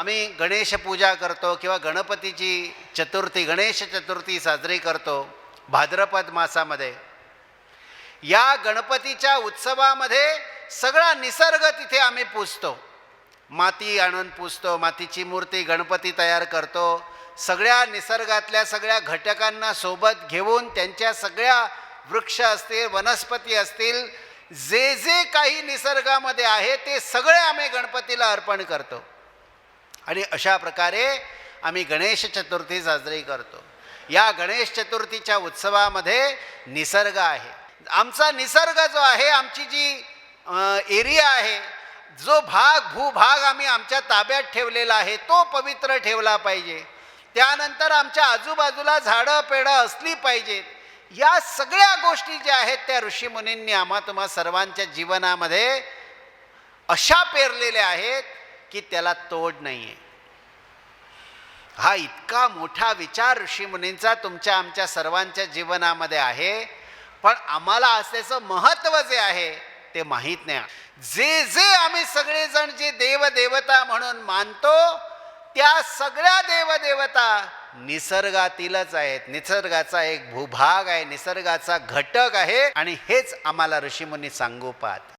आम्ही गणेश पूजा करतो किंवा गणपतीची चतुर्थी गणेश चतुर्थी साजरी करतो भाद्रपद मासामध्ये. या गणपतीच्या उत्सवामध्ये सगळा निसर्ग तिथे आम्ही पूजतो. माती आणून पूजतो मातीची मूर्ती गणपती तयार करतो. सगळ्या निसर्गातल्या सगळ्या घटकांना सोबत घेऊन त्यांच्या सगळ्या वृक्ष असतील वनस्पती असतील जे जे काही निसर्गामध्ये आहे ते सगळे आम्ही गणपतीला अर्पण करतो. आणि अशा प्रकारे आम्ही गणेश चतुर्थी साजरी करतो. या गणेश चतुर्थीच्या उत्सवामध्ये निसर्ग आहे. आमचा निसर्ग जो आहे आमची जी एरिया आहे जो भाग भूभाग आम्ही आमच्या ताब्यात ठेवलेला आहे तो पवित्र ठेवला पाहिजे. त्यानंतर आमच्या आजूबाजूला झाडं पेडं असली पाहिजेत. या सगळ्या गोष्टी ज्या आहेत त्या ऋषीमुनींनी आम्हा तुम्हा सर्वांच्या जीवनामध्ये अशा पेरलेल्या आहेत की त्याला तोड नाही आहे हा इतका मोठा विचार ऋषीमुनींचा तुमच्या आमच्या सर्वांच्या जीवनामध्ये आहे. पण आम्हाला असल्याचं महत्त्व जे आहे ते माहीत नाही. जे जे आम्ही सगळेजण जे देवदेवता म्हणून मानतो त्या सगळ्या देवदेवता निसर्गातीलच आहेत. निसर्गाचा एक भूभाग आहे निसर्गाचा घटक आहे आणि हेच आम्हाला ऋषीमुनी सांगू पाहत